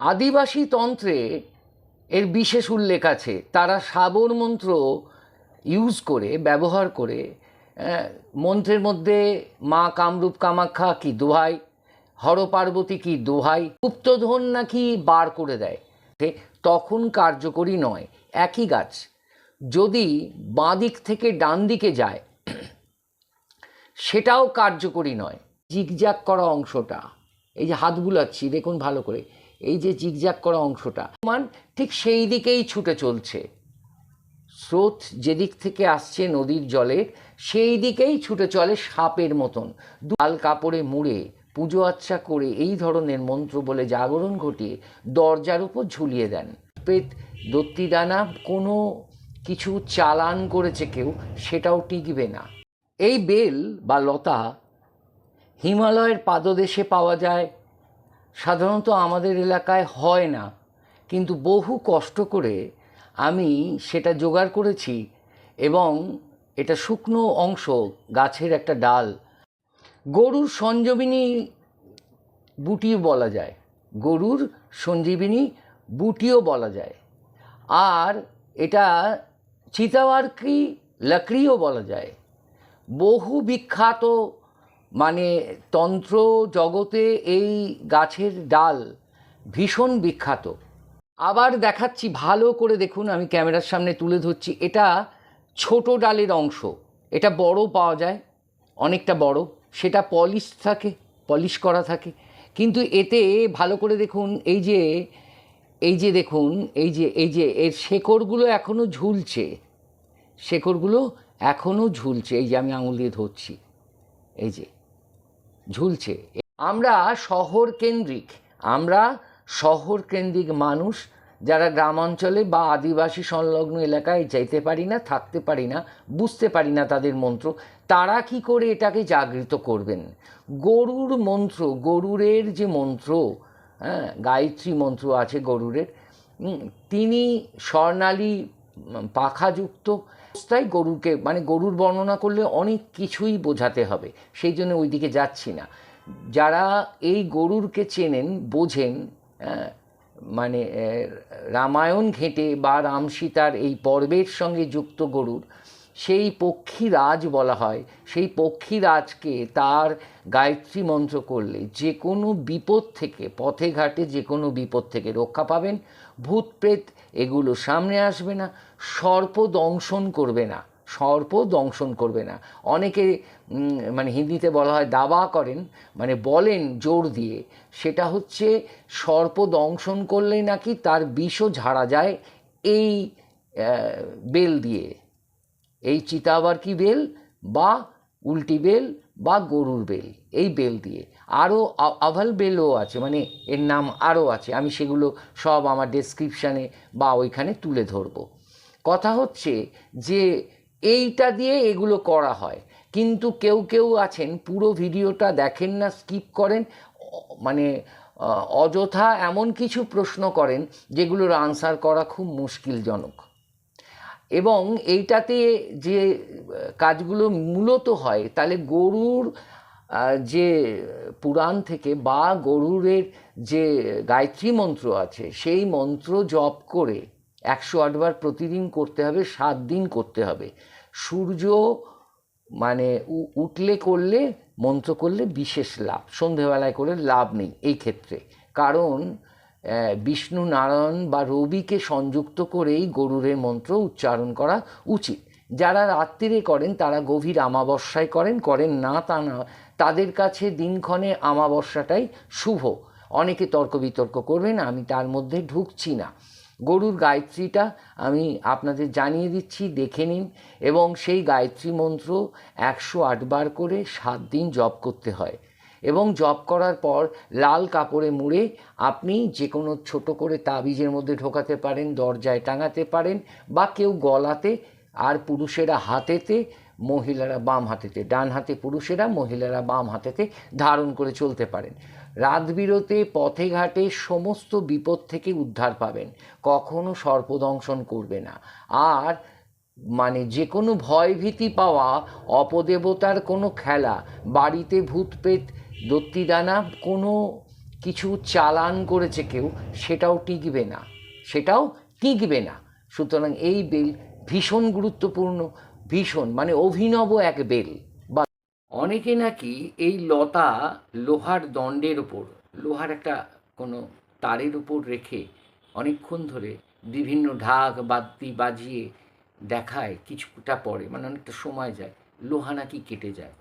আদিবাসী তন্ত্রে এর বিশেষ উল্লেখ আছে। তারা সাবর মন্ত্র ইউজ করে, ব্যবহার করে মন্ত্রের মধ্যে মা কামরূপ কামাখ্যা কি দোহাই হর পার্বতী কি দোহাই, গুপ্তধন নাকি বার করে দেয়। তখন কার্যকরী নয়, একই গাছ। যদি বাঁ দিক থেকে ডান দিকে যায়, সেটাও কার্যকরী নয়। জিগজ্যাগ করা অংশটা। এই যে হাত বুলাচ্ছি, দেখুন ভালো করে। এই যে জিগজ্যাগ করা অংশটা মান ঠিক সেই দিকেই ছুটে চলছে। স্রোত যেদিক থেকে আসছে নদীর জলের সেই দিকেই ছুটে চলে সাপের মতন। লাল কাপড়ে মুড়ে, পুজো আচ্ছা করে এই ধরনের মন্ত্র বলে জাগরণ ঘটিয়ে দরজার উপর ঝুলিয়ে দেন। পেট দত্তিদানা কোনো কিছু চালান করেছে কেউ, সেটাও টিকবে না। এই বেল বা লতা হিমালয়ের পাদদেশে পাওয়া যায় সাধারণত আমাদের এলাকায় হয় না, কিন্তু বহু কষ্ট করে আমি সেটা জোগাড় করেছি এবং এটা শুকনো অংশ, গাছের একটা ডাল। গরুর সঞ্জীবিনী বুটিও বলা যায়। গরুর সঞ্জীবিনী বুটিও বলা যায়। আর এটা চিতাওয়ারকি লাকড়িও বলা যায়। বহু বিখ্যাত মানে তন্ত্র জগতে এই গাছের ডাল ভীষণ বিখ্যাত। আবার দেখাচ্ছি, ভালো করে দেখুন, আমি ক্যামেরার সামনে তুলে ধরছি, এটা ছোট ডালের অংশ। এটা বড় পাওয়া যায়, অনেকটা বড়। সেটা পলিশ থাকে, পলিশ করা থাকে। কিন্তু এতে ভালো করে দেখুন, এই যে এই যে দেখুন, এই যে এই যে, এর শেকড়গুলো এখনও ঝুলছে। শেকড়গুলো এখনও ঝুলছে। এই যে আমি আঙুল দিয়ে ধরছি। এই যে ঝুলছে। আমরা শহর কেন্দ্রিক আমরা শহর কেন্দ্রিক মানুষ যারা গ্রামাঞ্চলে বা আদিবাসী সংলগ্ন এলাকায় যেতে পারি না, থাকতে পারি না, বুঝতে পারি না তাদের মন্ত্র, তারা কি করে এটাকে জাগৃত করবেন? গরুর মন্ত্র, গরুরের যে মন্ত্র হ্যাঁ গায়ত্রী মন্ত্র আছে গরুরের তিনি স্বর্ণালী পাখাযুক্ত অবস্থায় গরুকে মানে গরুর বর্ণনা করলে অনেক কিছুই বোঝাতে হবে সেই জন্য ওইদিকে যাচ্ছি না। যারা এই গরুরকে চেনেন বোঝেন হ্যাঁ, মানে রামায়ণ ঘেঁটে বা রাম সীতার এই পর্বের সঙ্গে যুক্ত গরুর সেই পক্ষীরাজ বলা হয় সেই পক্ষীরাজকে তার গায়ত্রী মন্ত্র করলে যে কোনো বিপদ থেকে পথে ঘাটে যে কোনো বিপদ থেকে রক্ষা পাবেন। ভূত প্রেত এগুলো সামনে আসবে না, সর্প দংশন করবে না, সর্প দংশন করবে না। অনেকে মানে হিন্দিতে বলা হয় দাবা করেন মানে বলেন জোর দিয়ে। সেটা হচ্ছে সর্প দংশন করলেই নাকি তার বিষও ঝাড়া যায় এই বেল দিয়ে। এই চিতাবার কি বেল? বা উল্টি বেল বা গরুর বেল। এই বেল দিয়ে। আরও আভাল বেলও আছে মানে এর নাম আরও আছে, আমি সেগুলো সব আমার ডেসক্রিপশানে বা ওইখানে তুলে ধরবো। কথা হচ্ছে যে, এইটা দিয়ে এগুলো করা হয়, কিন্তু কেউ কেউ আছেন, পুরো ভিডিওটা দেখেন না স্কিপ করেন মানে অযথা এমন কিছু প্রশ্ন করেন, যেগুলোর আনসার করা খুব মুশকিলজনক। এবং এইটাতে যে, কাজগুলো মূলত হয়, তাহলে গরুর যে পুরাণ থেকে বা গরুরের যে গায়ত্রী মন্ত্র আছে, সেই মন্ত্র জপ করে একশো আটবার প্রতিদিন করতে হবে, সাত দিন করতে হবে। সূর্য মানে উঠলে করলে, মন্ত্র করলে বিশেষ লাভ, সন্ধেবেলায় করে লাভ নেই এই ক্ষেত্রে। কারণ বিষ্ণু নারায়ণ বা রবিকে সংযুক্ত করেই গরুরের মন্ত্র উচ্চারণ করা উচিত। যারা রাত্রিরে করেন, তারা গভীর আমাবস্যায় করেন করেন না তা না তাদের কাছে দিনক্ষণে আমাবস্যাটাই শুভ। অনেকে তর্ক বিতর্ক করবেন, আমি তার মধ্যে ঢুকছি না। গরুর গায়ত্রীটা আমি আপনাদের জানিয়ে দিচ্ছি, দেখে নিন। এবং সেই গায়ত্রী মন্ত্র একশো আটবার করে সাত দিন জপ করতে হয়। এবং জপ করার পর লাল কাপড়ে মুড়ে আপনি যে কোনো ছোট করে তাবিজের মধ্যে ঢোকাতে পারেন, দরজায় টাঙাতে পারেন বা কেউ গলাতে আর পুরুষেরা হাতেতে মহিলারা বাম হাতেতে, ডান হাতে পুরুষেরা মহিলারা বাম হাতেতে ধারণ করে চলতে পারেন। রাত বিরতে পথে ঘাটে সমস্ত বিপদ থেকে উদ্ধার পাবেন। কখনো সর্পদংশন করবে না। আর মানে যে কোনো ভয়ভীতি পাওয়া, অপদেবতার কোনো খেলা, বাড়িতে ভূত প্রেত দত্তিদানা, কোনো কিছু চালান করেছে কেউ, সেটাও টিকবে না। সেটাও টিকবে না। সুতরাং এই বেল ভীষণ গুরুত্বপূর্ণ। ভীষণ মানে অভিনব এক বেল। বা অনেকে নাকি এই লতা লোহার দণ্ডের ওপর লোহার একটা কোনো তারের উপর রেখে অনেকক্ষণ ধরে বিভিন্ন ঢাক, বাদ্যি বাজিয়ে দেখায় কিছুটা পরে মানে অনেকটা সময় যায়, লোহা নাকি কেটে যায়।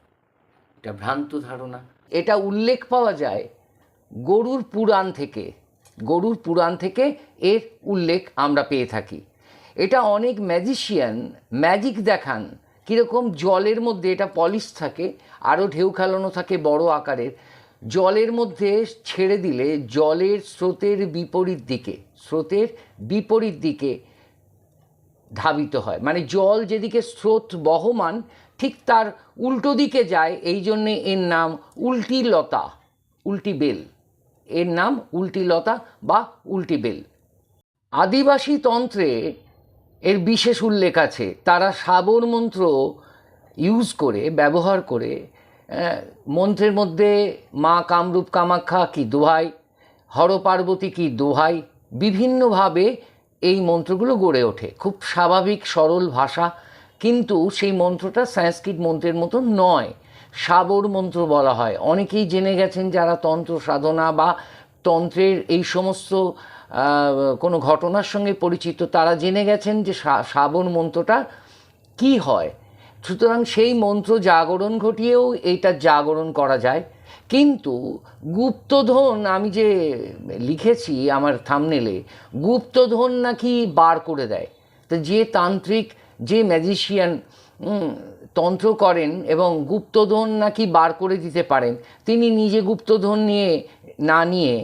এটা ভ্রান্ত ধারণা। এটা উল্লেখ পাওয়া যায় গরুর পুরাণ থেকে। গরুর পুরাণ থেকে এর উল্লেখ আমরা পেয়ে থাকি। এটা অনেক ম্যাজিশিয়ান ম্যাজিক দেখান। কীরকম জলের মধ্যে এটা পলিশ থাকে আরও ঢেউ খেলানো থাকে বড় আকারের, জলের মধ্যে ছেড়ে দিলে জলের স্রোতের বিপরীত দিকে, স্রোতের বিপরীত দিকে ধাবিত হয়। মানে জল যেদিকে স্রোত বহমান, ঠিক তার উল্টো দিকে যায়, এই জন্যে এর নাম উল্টি লতা উল্টি বেল এর নাম উল্টি লতা বা উল্টি বেল আদিবাসী তন্ত্রে এর বিশেষ উল্লেখ আছে। তারা সাবর মন্ত্র ইউজ করে, ব্যবহার করে মন্ত্রের মধ্যে মা কামরূপ কামাখ্যা কি দোহাই, হর পার্বতী কি দোহাই, বিভিন্নভাবে এই মন্ত্রগুলো গড়ে ওঠে। খুব স্বাভাবিক, সরল ভাষা, কিন্তু সেই মন্ত্রটা সংস্কৃত মন্ত্রের মতো নয়। সাবর মন্ত্র বলা হয়। অনেকেই জেনে গেছেন যারা তন্ত্র সাধনা বা তন্ত্রের এই সমস্ত কোনো ঘটনার সঙ্গে পরিচিত, তারা জেনে গেছেন যে শ্রাবণ মন্ত্রটা কি হয়। সুতরাং সেই মন্ত্র জাগরণ ঘটিয়েও এইটা জাগরণ করা যায়। কিন্তু গুপ্তধন, আমি যে লিখেছি আমার থামনেলে গুপ্তধন নাকি বার করে দেয়। তো যে তান্ত্রিক, যে ম্যাজিশিয়ান তন্ত্র করেন এবং গুপ্তধন নাকি বার করে দিতে পারেন, তিনি নিজে গুপ্তধন নিয়ে, না নিয়ে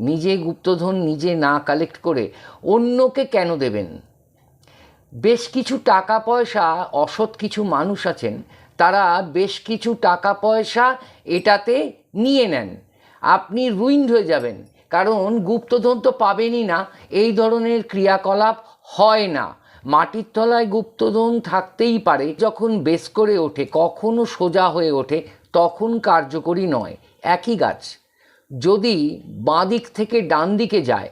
নিজে গুপ্তধন নিজে না কালেক্ট করে অন্যকে কেন দেবেন? বেশ কিছু টাকা পয়সা অসৎ কিছু মানুষ আছেন, তারা বেশ কিছু টাকা পয়সা এটাতে নিয়ে নেন। আপনি রুইন্ড হয়ে যাবেন, কারণ গুপ্তধন তো পাবেনই না, এই ধরনের ক্রিয়াকলাপ হয় না। মাটির তলায় গুপ্তধন থাকতেই পারে, যখন বেশ করে ওঠে, কখনো সোজা হয়ে ওঠে, তখন কার্যকরী নয়। একই গাছ। যদি বাঁ দিক থেকে ডান দিকে যায়,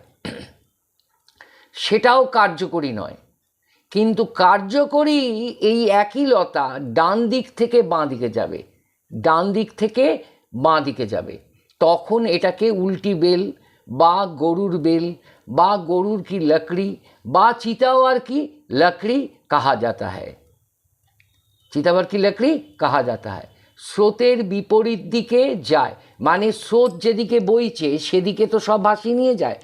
সেটাও কার্যকরী নয়। কিন্তু কার্যকরী এই একই লতা ডান দিক থেকে বাঁ দিকে যাবে, ডান দিক থেকে বাঁ দিকে যাবে। তখন এটাকে উল্টি বেল বা গরুর বেল বা গরুর কি লকড়ি বা চিতাওয়ার কি লকড়ি কাহা যাতা হ্যায়। চিতাবার কি লকড়ি কাহা যাতা স্রোতের বিপরীত দিকে যায়। মানে স্রোত যেদিকে বইছে, সেদিকে তো সব ভাসিয়ে নিয়ে যায়,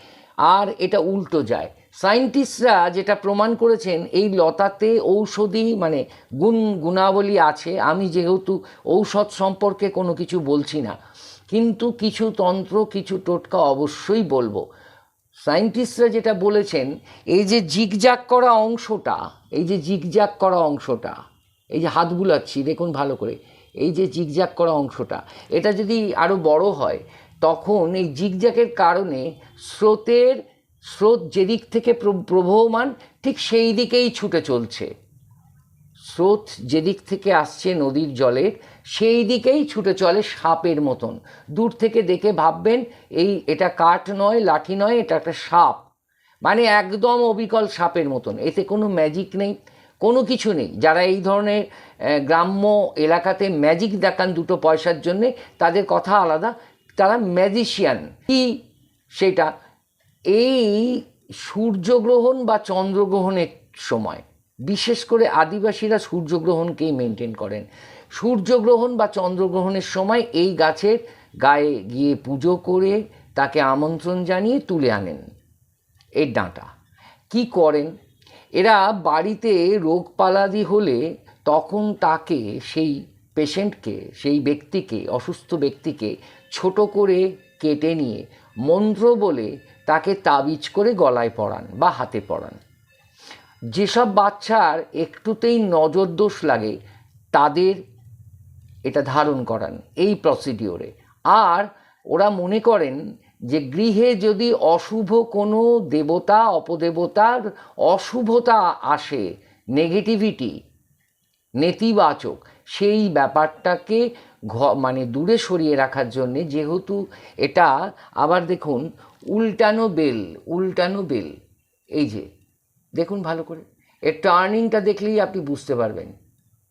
আর এটা উল্টো যায়। সায়েন্টিস্টরা যেটা প্রমাণ করেছেন, এই লতাতে ঔষধি মানে গুণ গুণাবলী আছে, আমি যেহেতু ঔষধ সম্পর্কে কোনো কিছু বলছি না, কিন্তু কিছু তন্ত্র, কিছু টোটকা অবশ্যই বলব। সায়েন্টিস্টরা যেটা বলেছেন, এই যে জিগজাগ করা অংশটা, এই যে জিগজাগ করা অংশটা, এই যে হাত বুলাচ্ছি, দেখুন ভালো করে এই যে জিগজ্যাগ করা অংশটা, এটা যদি আরও বড় হয়, তখন এই জিগজ্যাগের কারণে স্রোতের, স্রোত যেদিক থেকে প্র- প্রবহমান, ঠিক সেই দিকেই ছুটে চলছে। স্রোত যেদিক থেকে আসছে নদীর জলের সেই দিকেই ছুটে চলে সাপের মতন। দূর থেকে দেখে ভাববেন, এই এটা কাঠ নয়, লাঠি নয়, এটা একটা সাপ। মানে একদম অবিকল সাপের মতন। এতে কোনো ম্যাজিক নেই। কোনো কিছু নেই। যারা এই ধরনের গ্রাম্য এলাকাতে ম্যাজিক দেখান দুটো পয়সার জন্যে, তাদের কথা আলাদা। তারা ম্যাজিশিয়ান কি সেটা? এই সূর্যগ্রহণ বা চন্দ্রগ্রহণের সময়। বিশেষ করে আদিবাসীরা সূর্যগ্রহণকেই মেনটেন করেন। সূর্যগ্রহণ বা চন্দ্রগ্রহণের সময় এই গাছের গায়ে গিয়ে পুজো করে তাকে আমন্ত্রণ জানিয়ে তুলে আনেন। এর ডাঁটা। কি করেন? এরা বাড়িতে রোগপালাদি হলে তখন তাকে সেই পেশেন্টকে, সেই ব্যক্তিকে, অসুস্থ ব্যক্তিকে ছোট করে কেটে নিয়ে মন্ত্র বলে তাকে তাবিজ করে গলায় পরান বা হাতে পরান। যেসব বাচ্চার একটুতেই নজর দোষ লাগে, তাদের এটা ধারণ করান এই প্রসিডিওরে আর ওরা মনে করেন যে গৃহে যদি অশুভ কোনো দেবতা, অপদেবতার অশুভতা আসে নেগেটিভিটি নেতিবাচক, সেই ব্যাপারটাকে ঘ মানে দূরে সরিয়ে রাখার জন্যে যেহেতু এটা আবার দেখুন উল্টানো বেল উল্টানো বেল, এই যে, দেখুন ভালো করে, এর টার্নিংটা দেখলেই আপনি বুঝতে পারবেন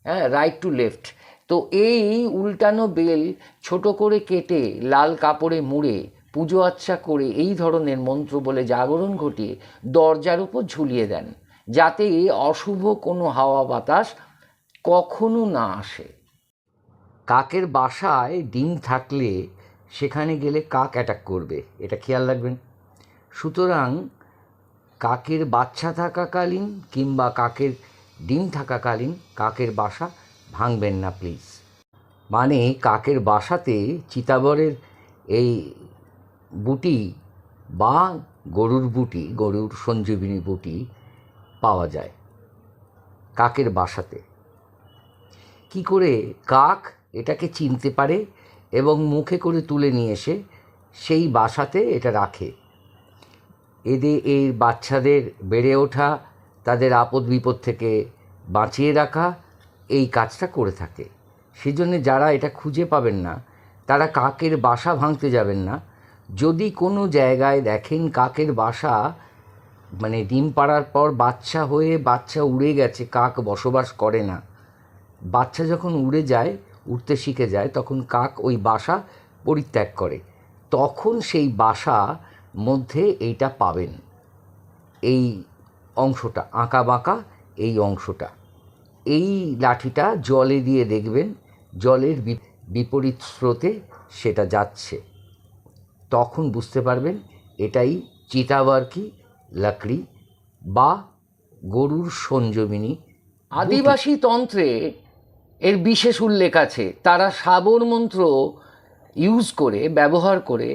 হ্যাঁ রাইট টু লেফট তো এই উল্টানো বেল ছোট করে কেটে লাল কাপড়ে মুড়ে পুজো আচ্ছা করে এই ধরনের মন্ত্র বলে জাগরণ ঘটিয়ে দরজার উপর ঝুলিয়ে দেন, যাতে অশুভ কোনো হাওয়া বাতাস কখনো না আসে। কাকের বাসায় ডিম থাকলে সেখানে গেলে কাক অ্যাটাক করবে, এটা খেয়াল রাখবেন। সুতরাং কাকের বাচ্চা থাকাকালীন কিংবা কাকের ডিম থাকাকালীন কাকের বাসা ভাঙবেন না প্লিজ মানে কাকের বাসাতে চিতাবরের এই বুটি বা গরুর বুটি, গরুর সঞ্জীবিনী বুটি পাওয়া যায় কাকের বাসাতে। কি করে কাক এটাকে চিনতে পারে এবং মুখে করে তুলে নিয়ে এসে সেই বাসাতে এটা রাখে। এদের এই বাচ্চাদের বেড়ে ওঠা, তাদের আপদ বিপদ থেকে বাঁচিয়ে রাখা এই কাজটা করে থাকে। সেজন্য যারা এটা খুঁজে পাবেন না, তারা কাকের বাসা ভাঙতে যাবেন না যদি কোনো জায়গায় দেখেন কাকের বাসা মানে ডিম পাড়ার পর বাচ্চা হয়ে বাচ্চা উড়ে গেছে, কাক বসবাস করে না, বাচ্চা যখন উড়ে যায়, উড়তে শিখে যায়, তখন কাক ওই বাসা পরিত্যাগ করে। তখন সেই বাসা মধ্যে এইটা পাবেন। এই অংশটা, আঁকা বাঁকা এই অংশটা। এই লাঠিটা জলে দিয়ে দেখবেন, জলের বিপরীত স্রোতে সেটা যাচ্ছে। তখন বুঝতে পারবেন এটাই চিতাবারকি, লাকড়ি বা গরুর সঞ্জমিনী আদিবাসী তন্ত্রে এর বিশেষ উল্লেখ আছে। তারা শাবর মন্ত্র ইউজ করে, ব্যবহার করে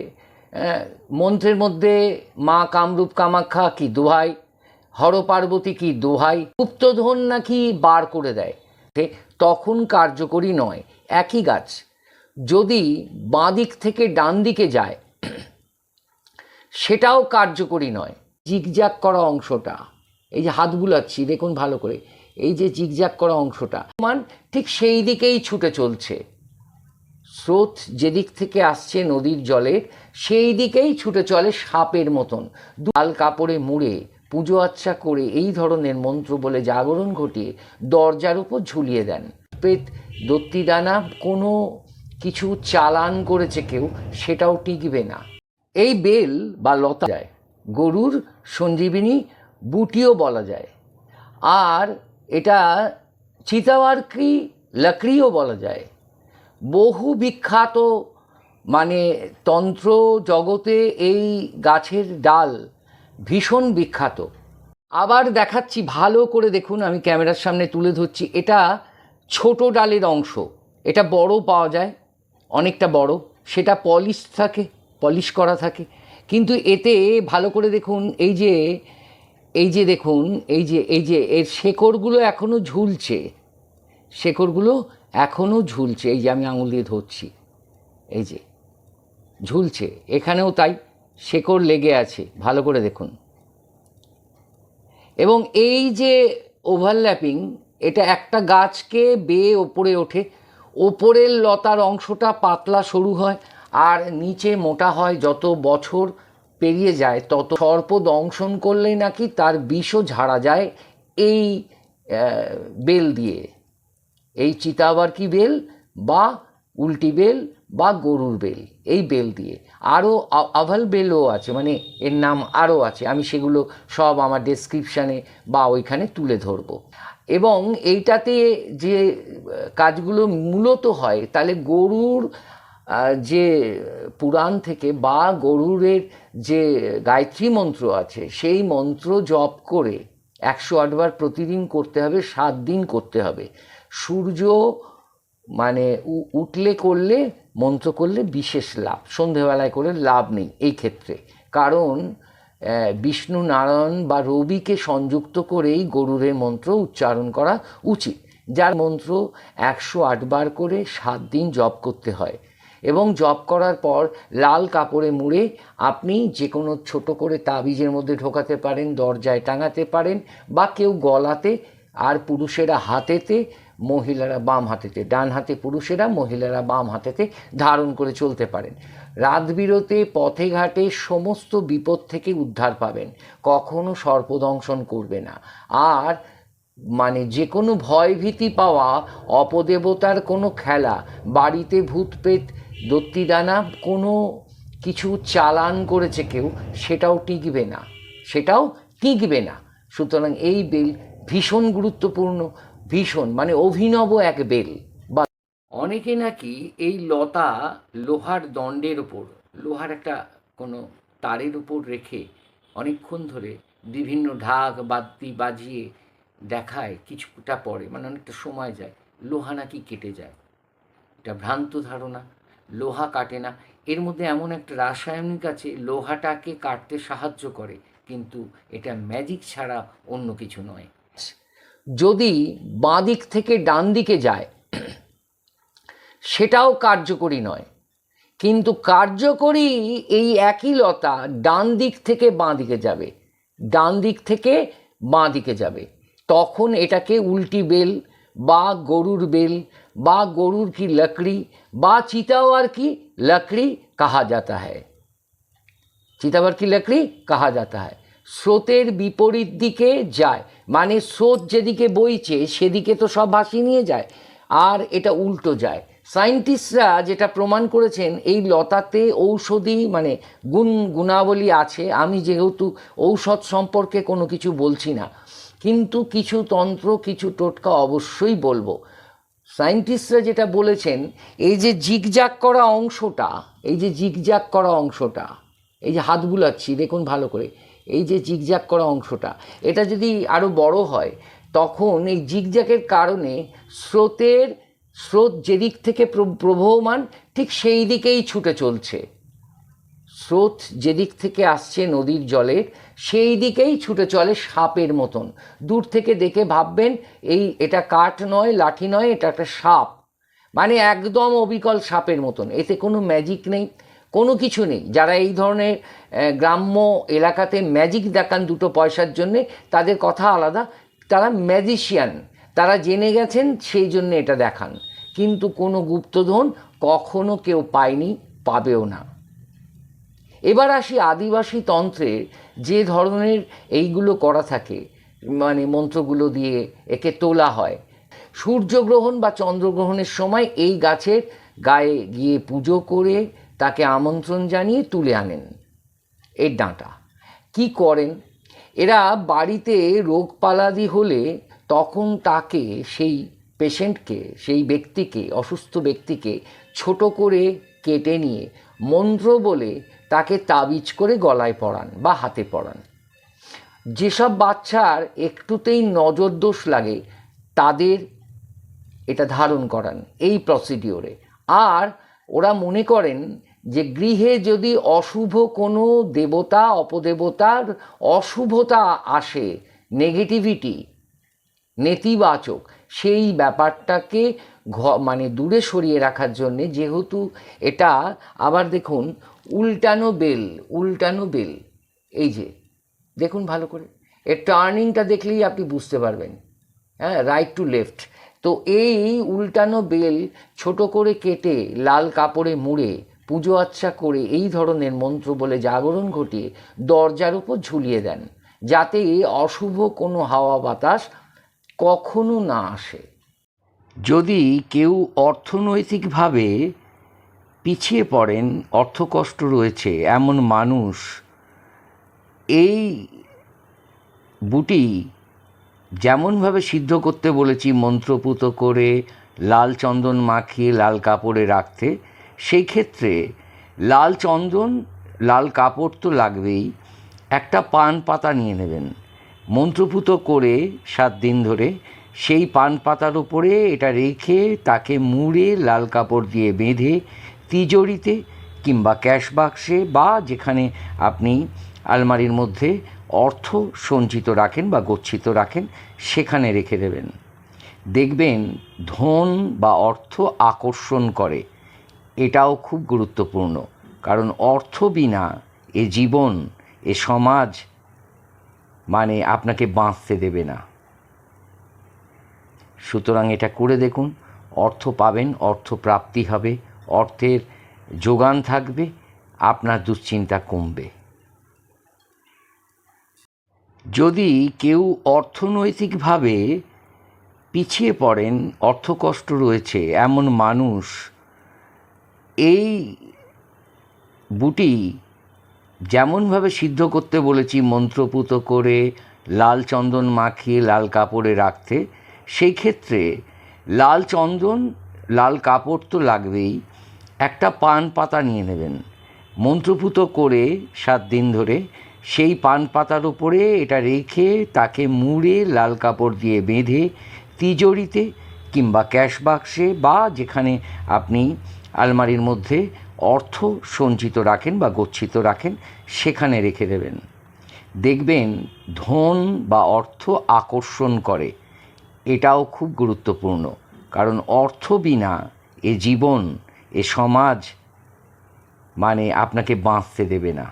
মন্ত্রের মধ্যে মা কামরূপ কামাখ্যা কি দোহাই হর পার্বতী কি দোহাই, গুপ্তধন নাকি বার করে দেয়। তখন কার্যকরী নয়, একই গাছ। যদি বাঁ দিক থেকে ডান দিকে যায় সেটাও কার্যকরী নয়। জিগজ্যাগ করা অংশটা, এই যে হাত বুলাচ্ছি, দেখুন ভালো করে, এই যে জিগজ্যাগ করা অংশটা, মান ঠিক সেই দিকেই ছুটে চলছে। স্রোত যেদিক থেকে আসছে নদীর জলের সেই দিকেই ছুটে চলে সাপের মতন। লাল কাপড়ে মুড়ে, পুজো আচ্ছা করে এই ধরনের মন্ত্র বলে জাগরণ ঘটিয়ে দরজার উপর ঝুলিয়ে দেন। পেট, দত্তিদানা কোনো কিছু চালান করেছে কেউ, সেটাও টিকবে না। এই বেল বা লতা যায়, গরুর সঞ্জীবিনী বুটিও বলা যায়। আর এটা চিতাওয়ারকি লাকড়িও বলা যায়। বহু বিখ্যাত মানে তন্ত্র জগতে এই গাছের ডাল ভীষণ বিখ্যাত। আবার দেখাচ্ছি, ভালো করে দেখুন, আমি ক্যামেরার সামনে তুলে ধরছি। এটা ছোট ডালের অংশ। এটা বড় পাওয়া যায়, অনেকটা বড়। সেটা পলিশ থাকে। পলিশ করা থাকে। কিন্তু এতে ভালো করে দেখুন, এই যে এই যে দেখুন, এই যে এই যে, এর শেকড়গুলো এখনও ঝুলছে। শেকড়গুলো এখনও ঝুলছে। এই যে আমি আঙুল দিয়ে ধরছি। এই যে, ঝুলছে। এখানেও তাই শেকড় লেগে আছে। ভালো করে দেখুন। এবং এই যে ওভারল্যাপিং এটা একটা গাছকে বেয়ে ওপরে ওঠে। ওপরের লতার অংশটা পাতলা সরু হয়। আর নিচে মোটা হয় যত বছর পেরিয়ে যায়, তত সর্প দংশন করলেই নাকি তার বিষও ঝাড়া যায় এই বেল দিয়ে। এই চিতাবারকি বেল? বা উল্টি বেল বা গরুর বেল, এই বেল দিয়ে। আরও আভাল বেলও আছে মানে এর নাম আরও আছে, আমি সেগুলো সব আমার ডেসক্রিপশানে বা ওইখানে তুলে ধরবো। এবং এইটাতে যে কাজগুলো মূলত হয়, তাহলে গরুর যে পুরাণ থেকে বা গরুরের যে গায়ত্রী মন্ত্র আছে, সেই মন্ত্র জপ করে একশো আটবার প্রতিদিন করতে হবে, সাত দিন করতে হবে। সূর্য মানে উঠলে করলে, মন্ত্র করলে বিশেষ লাভ, সন্ধেবেলায় করে লাভ নেই এই ক্ষেত্রে। কারণ বিষ্ণু নারায়ণ বা রবিকে সংযুক্ত করেই গরুরের মন্ত্র উচ্চারণ করা উচিত। যার মন্ত্র একশো আটবার করে সাত দিন জপ করতে হয়। এবং জপ করার পর লাল কাপড়ে মুড়ে আপনি যে কোনো ছোট করে তাবিজের মধ্যে ঢোকাতে পারেন, দরজায় টাঙাতে পারেন বা কেউ গলাতে আর পুরুষেরা হাতেতে, মহিলারা বাম হাতেতে, ডান হাতে পুরুষেরা, মহিলারা বাম হাতেতে ধারণ করে চলতে পারেন। রাত বিরতে পথে ঘাটে সমস্ত বিপদ থেকে উদ্ধার পাবেন। কখনো সর্পদংশন করবে না। আর মানে যে কোনো ভয়ভীতি পাওয়া, অপদেবতার কোনো খেলা, বাড়িতে ভূত প্রেত দত্তিদানা কোনো কিছু চালান করেছে কেউ, সেটাও টিকবে না। সেটাও টিকবে না। সুতরাং এই বেল ভীষণ গুরুত্বপূর্ণ, ভীষণ মানে অভিনব এক বেল। বা অনেকে নাকি এই লতা লোহার দণ্ডের ওপর লোহার একটা কোনো তারের উপর রেখে অনেকক্ষণ ধরে বিভিন্ন ঢাক, বাদ্যি বাজিয়ে দেখায়, কিছুটা পরে মানে অনেকটা সময় যায়, লোহা নাকি কেটে যায়। এটা ভ্রান্ত ধারণা। লোহা কাটে না। এর মধ্যে এমন একটা রাসায়নিক আছে, লোহাটাকে কাটতে সাহায্য করে, কিন্তু এটা ম্যাজিক ছাড়া অন্য কিছু নয়। যদি বাঁ দিক থেকে ডান দিকে যায়, সেটাও কার্যকরী নয়। কিন্তু কার্যকরী এই একই লতা ডান দিক থেকে বাঁ দিকে যাবে, ডান দিক থেকে বাঁ দিকে যাবে। তখন এটাকে উল্টি বেল বা গরুর বেল বা গরুর কি লকড়ি বা চিতাওয়ার কি लकड़ी कहा जाता है চিতাবার কি লকড়ি কাহা যাতা হয় স্রোতের বিপরীত দিকে যায় মানে স্রোত যেদিকে বইছে সেদিকে তো সব ভাসিয়ে নিয়ে যায় আর এটা উল্টো যায় সায়েন্টিস্টরা যেটা প্রমাণ করেছেন এই লতাতে ঔষধি মানে গুণ গুণাবলী আছে আমি যেহেতু ঔষধ সম্পর্কে কোনো কিছু বলছি না কিন্তু কিছু তন্ত্র, কিছু টোটকা অবশ্যই বলব। সায়েন্টিস্টরা যেটা বলেছেন, এই যে জিগজাগ করা অংশটা, এই যে জিগজাগ করা অংশটা, এই যে হাত বুলাচ্ছি, দেখুন ভালো করে, এই যে জিগজাগ করা অংশটা, এটা যদি আরও বড় হয়, তখন এই জিগজাগের কারণে স্রোতের, স্রোত যেদিক থেকে প্র- প্রবহমান, ঠিক সেই দিকেই ছুটে চলছে। স্রোত যেদিক থেকে আসছে নদীর জলের সেই দিকেই ছুটে চলে সাপের মতন। দূর থেকে দেখে ভাববেন, এই এটা কাঠ নয়, লাঠি নয়, এটা একটা সাপ। মানে একদম অবিকল সাপের মতন। এতে কোনো ম্যাজিক নেই, কোনো কিছু নেই। যারা এই ধরনের গ্রাম্য এলাকাতে ম্যাজিক দেখান দুটো পয়সার জন্যে, তাদের কথা আলাদা। তারা ম্যাজিশিয়ান তারা জেনে গেছেন, সেই জন্য এটা দেখান। কিন্তু কোনো গুপ্তধন কখনো কেউ পায়নি, পাবেও না। এবার আসি আদিবাসী তন্ত্রে যে ধরনের এইগুলো করা থাকে মানে মন্ত্রগুলো দিয়ে একে তোলা হয়। সূর্যগ্রহণ বা চন্দ্রগ্রহণের সময় এই গাছের গায়ে গিয়ে পুজো করে তাকে আমন্ত্রণ জানিয়ে তুলে আনেন। এর ডাঁটা। কি করেন? এরা বাড়িতে রোগপালাদি হলে তখন তাকে সেই পেশেন্টকে, সেই ব্যক্তিকে, অসুস্থ ব্যক্তিকে ছোট করে কেটে নিয়ে মন্ত্র বলে তাকে তাবিজ করে গলায় পরান বা হাতে পরান। যেসব বাচ্চার একটুতেই নজর দোষ লাগে, তাদের এটা ধারণ করান এই প্রসিডিওরে আর ওরা মনে করেন যে গৃহে যদি অশুভ কোনো দেবতা, অপদেবতার অশুভতা আসে নেগেটিভিটি নেতিবাচক, সেই ব্যাপারটাকে মানে দূরে সরিয়ে রাখার জন্যে যেহেতু এটা, আবার দেখুন উল্টানো বেল উল্টানো বেল। এই যে, দেখুন ভালো করে। এর টার্নিংটা দেখলেই আপনি বুঝতে পারবেন। হ্যাঁ রাইট টু লেফট তো এই উল্টানো বেল ছোট করে কেটে লাল কাপড়ে মুড়ে পুজো আচ্ছা করে এই ধরনের মন্ত্র বলে জাগরণ ঘটিয়ে দরজার উপর ঝুলিয়ে দেন। যাতে অশুভ কোনো হাওয়া বাতাস কখনো না আসে। যদি কেউ অর্থনৈতিকভাবে পিছিয়ে পড়েন, অর্থকষ্ট রয়েছে, এমন মানুষ, এই বুটি যেমনভাবে সিদ্ধ করতে বলেছি, মন্ত্রপুত করে, লাল চন্দন মাখিয়ে লাল কাপড়ে রাখতে, সেই ক্ষেত্রে লাল চন্দন, লাল কাপড় তো লাগবেই, একটা পান পাতা নিয়ে নেবেন। মন্ত্রপুত করে সাত দিন ধরে সেই পান পাতার উপরে এটা রেখে তাকে মুড়ে লাল কাপড় দিয়ে বেঁধে তিজোরিতে কিংবা ক্যাশ বাক্সে বা যেখানে আপনি আলমারির মধ্যে অর্থ সঞ্চিত রাখেন বা গচ্ছিত রাখেন, সেখানে রেখে দেবেন। দেখবেন ধন বা অর্থ আকর্ষণ করে। এটাও খুব গুরুত্বপূর্ণ। কারণ অর্থ বিনা এ জীবন, এ সমাজ মানে আপনাকে বাঁচতে দেবে না। সুতরাং এটা করে দেখুন। অর্থ পাবেন, অর্থ প্রাপ্তি হবে। অর্থের যোগান থাকবে, আপনার দুশ্চিন্তা কমবে। যদি কেউ অর্থনৈতিকভাবে পিছিয়ে পড়েন, অর্থকষ্ট রয়েছে, এমন মানুষ, এই বুটি যেমনভাবে সিদ্ধ করতে বলেছি, মন্ত্রপুত করে, লাল চন্দন মাখিয়ে লাল কাপড়ে রাখতে, সেই ক্ষেত্রে লাল চন্দন, লাল কাপড় তো লাগবেই একটা পান পাতা নিয়ে নেবেন। মন্ত্রপুত করে সাত দিন ধরে সেই পান পাতার উপরে এটা রেখে তাকে মুড়ে লাল কাপড় দিয়ে বেঁধে তিজোরিতে কিংবা ক্যাশ বাক্সে বা যেখানে আপনি আলমারির মধ্যে অর্থ সঞ্চিত রাখেন বা গচ্ছিত রাখেন, সেখানে রেখে দেবেন। দেখবেন ধন বা অর্থ আকর্ষণ করে। এটাও খুব গুরুত্বপূর্ণ। কারণ অর্থ বিনা এ জীবন এ সমাজ মানে আপনাকে বাঁচতে দেবে না।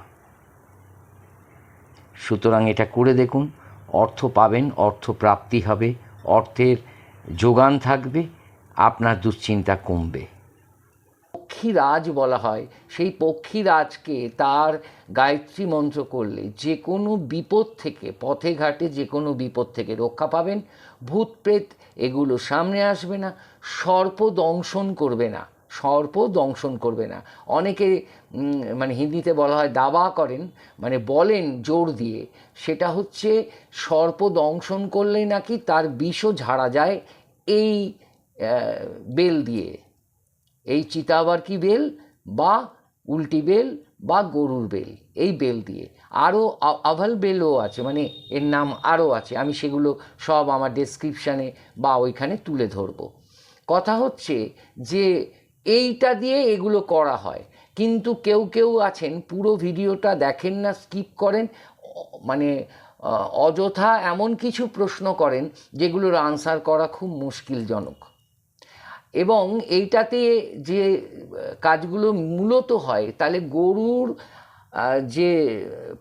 সুতরাং এটা করে দেখুন, অর্থ পাবেন, অর্থ প্রাপ্তি হবে, অর্থের যোগান থাকবে, আপনার দুশ্চিন্তা কমবে। পক্ষীরাজ বলা হয়, সেই পক্ষীরাজকে তার গায়ত্রী মন্ত্র করলে যে কোনো বিপদ থেকে, পথে ঘাটে যে কোনো বিপদ থেকে রক্ষা পাবেন ভূত প্রেত এগুলো সামনে আসবে না, সর্প দংশন করবে না। সর্প দংশন করবে না। অনেকে মানে হিন্দিতে বলা হয় দাবা করেন মানে বলেন জোর দিয়ে। সেটা হচ্ছে সর্প দংশন করলে নাকি তার বিষও ঝাড়া যায় এই বেল দিয়ে। এই চিতাবারকি বেল বা উল্টি বেল বা গরুর বেল, এই বেল দিয়ে। আরও আভাল বেলও আছে মানে এর নাম আরও আছে, আমি সেগুলো সব আমার ডেসক্রিপশানে বা ওইখানে তুলে ধরবো। কথা হচ্ছে যে এইটা দিয়ে এগুলো করা হয়। কিন্তু কেউ কেউ আছেন, পুরো ভিডিওটা দেখেন না, স্কিপ করেন মানে অযথা এমন কিছু প্রশ্ন করেন, যেগুলোর আনসার করা খুব মুশকিলজনক। এবং এইটাতে যে কাজগুলো মূলত হয়, তাহলে গরুর যে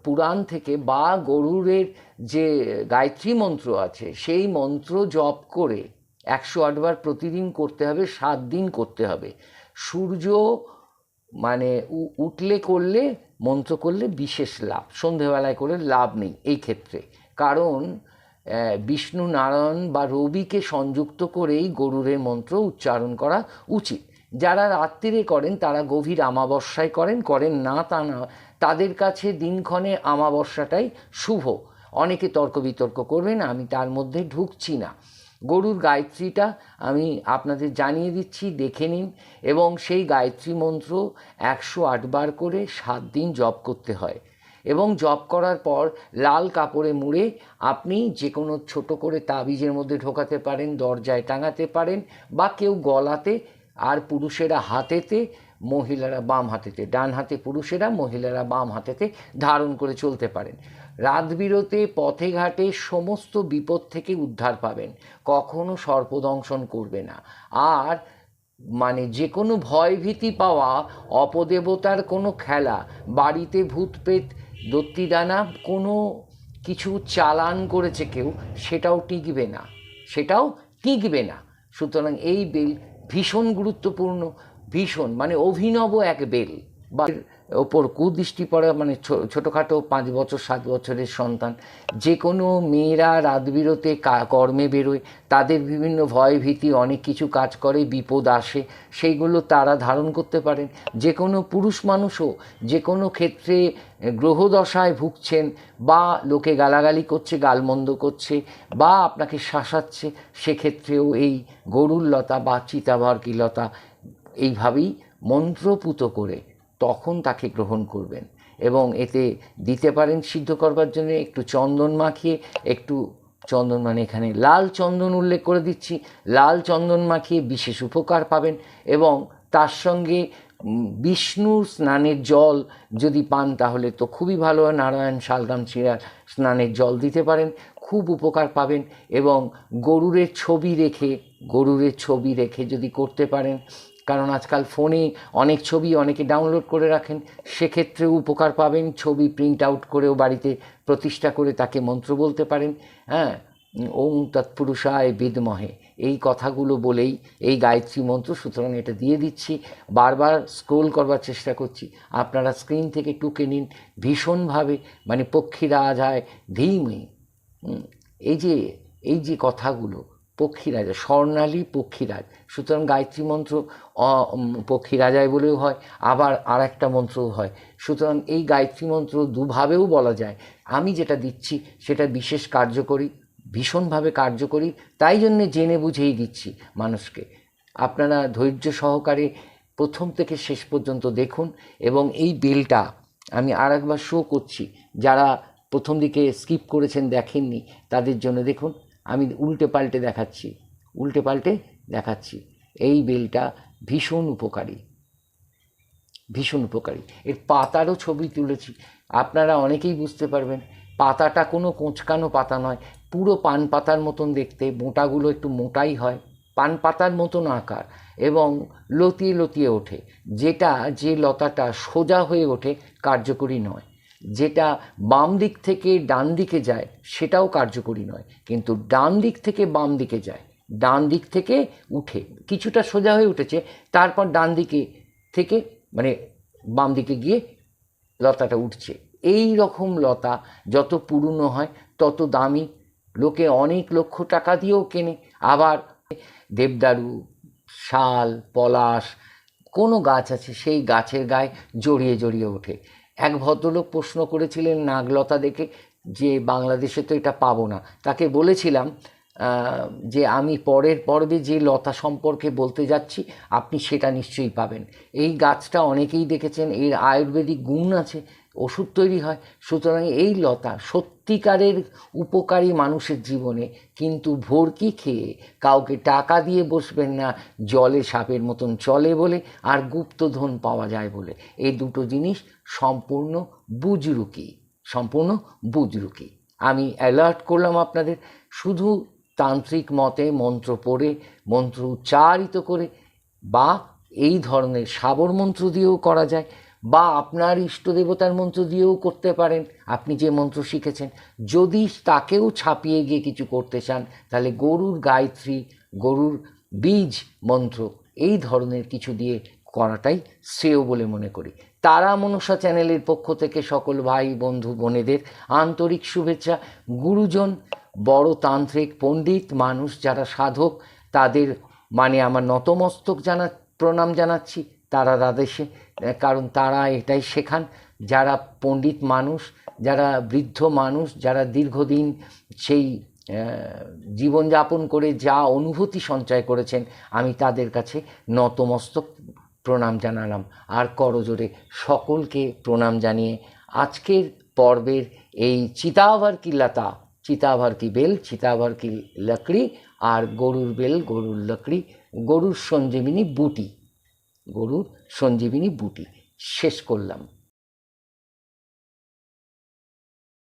পুরাণ থেকে বা গরুরের যে গায়ত্রী মন্ত্র আছে, সেই মন্ত্র জপ করে একশো আটবার প্রতিদিন করতে হবে, সাত দিন করতে হবে। সূর্য মানে উঠলে করলে, মন্ত্র করলে বিশেষ লাভ, সন্ধেবেলায় করে লাভ নেই এই ক্ষেত্রে। কারণ বিষ্ণু নারায়ণ বা রবিকে সংযুক্ত করেই গরুরের মন্ত্র উচ্চারণ করা উচিত। যারা রাত্রিরে করেন, তারা গভীর আমাবস্যায় করেন করেন না তা না, তাদের কাছে দিনক্ষণে আমাবস্যাটাই শুভ। অনেকে তর্ক বিতর্ক করবেন, আমি তার মধ্যে ঢুকছি না। গরুর গায়ত্রীটা আমি আপনাদের জানিয়ে দিচ্ছি, দেখে নিন। এবং সেই গায়ত্রী মন্ত্র একশো আটবার করে সাত দিন জপ করতে হয়। এবং জপ করার পর লাল কাপড়ে মুড়ে আপনি যে কোনো ছোট করে তাবিজের মধ্যে ঢোকাতে পারেন, দরজায় টাঙাতে পারেন বা কেউ গলাতে আর পুরুষেরা হাতেতে, মহিলারা বাম হাতেতে, ডান হাতে পুরুষেরা মহিলারা বাম হাতেতে ধারণ করে চলতে পারেন। রাত বিরতে পথে ঘাটে সমস্ত বিপদ থেকে উদ্ধার পাবেন। কখনো সর্পদংশন করবে না। আর মানে যে কোনো ভয়ভীতি পাওয়া, অপদেবতার কোনো খেলা, বাড়িতে ভূত প্রেত দত্তিদানা, কোনো কিছু চালান করেছে কেউ, সেটাও টিকবে না। সেটাও টিকবে না। সুতরাং এই বেল ভীষণ গুরুত্বপূর্ণ, ভীষণ মানে অভিনব এক বেল। বা ওপর কুদৃষ্টি পড়া মানে ছোটোখাটো পাঁচ বছর, সাত বছরের সন্তান। যে কোনো মেয়েরা রাত বিরতে কর্মে বেরোয়, তাদের বিভিন্ন ভয় ভীতি অনেক কিছু কাজ করে, বিপদ আসে, সেইগুলো তারা ধারণ করতে পারেন। যে কোনো পুরুষ মানুষও যে কোনো ক্ষেত্রে গ্রহদশায় ভুগছেন বা লোকে গালাগালি করছে, গালমন্দ করছে বা আপনাকে শাসাচ্ছে, সেক্ষেত্রেও এই গরুর লতা বা চিতাভর্কি লতা এইভাবেই মন্ত্রপুত করে তখন তাকে গ্রহণ করবেন এবং এতে দিতে পারেন সিদ্ধ করবার জন্য একটু চন্দন মাখিয়ে একটু চন্দন মানে এখানে লাল চন্দন উল্লেখ করে দিচ্ছি লাল চন্দন মাখিয়ে বিশেষ উপকার পাবেন এবং তার সঙ্গে উম, বিষ্ণুর স্নানের জল যদি পান তাহলে তো খুবই ভালো হয় নারায়ণ শালগাম চিরার স্নানের জল দিতে পারেন খুব উপকার পাবেন এবং গরুরের ছবি রেখে গরুরের ছবি রেখে যদি করতে পারেন কারণ আজকাল ফোনে অনেক ছবি অনেকে ডাউনলোড করে রাখেন সেক্ষেত্রেও উপকার পাবেন ছবি প্রিন্ট আউট করেও বাড়িতে প্রতিষ্ঠা করে তাকে মন্ত্র বলতে পারেন। হ্যাঁ ওং তৎপুরুষায় বিদমহে। এই কথাগুলো বলেই এই গায়ত্রী মন্ত্র সুতরাং এটা দিয়ে দিচ্ছি। বারবার স্ক্রোল করবার চেষ্টা করছি। আপনারা স্ক্রিন থেকে টুকে নিন ভীষণভাবে মানে পক্ষীরাজায় ধীমে হুম, এই যে এই যে কথাগুলো পক্ষীরাজা, স্বর্ণালী পক্ষীরাজ। সুতরাং গায়ত্রী মন্ত্র পক্ষীরাজায় বলেও হয়, আবার আর একটা মন্ত্রও হয়। সুতরাং এই গায়ত্রী মন্ত্র দুভাবেও বলা যায়। আমি যেটা দিচ্ছি, সেটা বিশেষ কার্যকরী ভীষণভাবে কার্যকরী তাই জন্যে জেনে বুঝেই দিচ্ছি মানুষকে। আপনারা ধৈর্য সহকারে প্রথম থেকে শেষ পর্যন্ত দেখুন, এবং এই বেলটা আমি আর একবার শো করছি। যারা প্রথম দিকে স্কিপ করেছেন, দেখেননি, তাদের জন্য দেখুন। আমি উল্টে পাল্টে দেখাচ্ছি, উল্টে পাল্টে দেখাচ্ছি। এই বেলটা ভীষণ উপকারী। ভীষণ উপকারী। এর পাতারও ছবি তুলেছি। আপনারা অনেকেই বুঝতে পারবেন, পাতাটা কোনো কোঁচকানো পাতা নয়, পুরো পান পাতার মতন দেখতে, মোটাগুলো একটু মোটাই হয়, পান পাতার মতন আকার এবং লতিয়ে লতিয়ে ওঠে। যেটা যে লতাটা সোজা হয়ে ওঠে কার্যকরী নয়। যেটা বাম দিক থেকে ডান দিকে যায়, সেটাও কার্যকরী নয়। কিন্তু ডান দিক থেকে বাম দিকে যায়, ডান দিক থেকে উঠে, কিছুটা সোজা হয়ে উঠেছে, তারপর ডান দিকে থেকে মানে বাম দিকে গিয়ে লতাটা উঠছে। এই রকম লতা যত পুরনো হয়, তত দামি। লোকে অনেক লক্ষ টাকা দিয়েও কেনে। আবার দেবদারু, শাল, পলাশ, কোনো গাছ আছে, সেই গাছের গায়ে জড়িয়ে জড়িয়ে ওঠে। এক ভদ্রলোক প্রশ্ন করেছিলেন নাগলতা দেখে যে বাংলাদেশে তো এটা পাবো না। তাকে বলেছিলাম যে আমি পরের পর্বে যে লতা সম্পর্কে বলতে যাচ্ছি, আপনি সেটা নিশ্চয়ই পাবেন। এই গাছটা অনেকেই দেখেছেন, এর আয়ুর্বেদিক গুণ আছে, ওষুধ তৈরি হয়, সুতরাং এই লতা সত্যিকারের উপকারী মানুষের জীবনে, কিন্তু ভর্কি খেয়ে কাউকে টাকা দিয়ে বসবেন না, জলে সাপের মতন চলে বলে, আর গুপ্তধন পাওয়া যায় বলে। এই দুটো জিনিস সম্পূর্ণ বুজরুকি সম্পূর্ণ বুজরুকি। আমি অ্যালার্ট করলাম আপনাদের, শুধু তান্ত্রিক মতে মন্ত্র পড়ে, মন্ত্র উচ্চারিত করে, বা এই ধরনের সাবর মন্ত্র দিয়েও করা যায়, বা আপনার ইষ্ট দেবতার মন্ত্র দিয়েও করতে পারেন, আপনি যে মন্ত্র শিখেছেন। যদি তাকেও ছাপিয়ে গিয়ে কিছু করতে চান, তাহলে গরুর গায়ত্রী, গরুর বীজ মন্ত্র, এই ধরনের কিছু দিয়ে করাটাই শ্রেয় বলে মনে করি। তারা মনসা চ্যানেলের পক্ষ থেকে সকল ভাই, বন্ধু, বোনেদের আন্তরিক শুভেচ্ছা। গুরুজন, বড় তান্ত্রিক, পণ্ডিত মানুষ যারা সাধক, তাদের মানে আমার নতমস্তক জানা, প্রণাম জানাচ্ছি তারা আদেশে কারণ তারা এটাই শেখান। যারা পণ্ডিত মানুষ, যারা বৃদ্ধ মানুষ, যারা দীর্ঘদিন সেই জীবনযাপন করে যা অনুভূতি সঞ্চয় করেছেন, আমি তাদের কাছে নতমস্তক প্রণাম জানালাম। আর করজোরে সকলকে প্রণাম জানিয়ে আজকের পর্বের এই চিতাভার কি লতা, চিতাভার কি বেল, চিতাভার কি লকড়ি, আর গরুর বেল, গরুর লকড়ি, গরুর সঞ্জীবিনী বুটি, গরুর সঞ্জীবিনী বুটি। শেষ করলাম।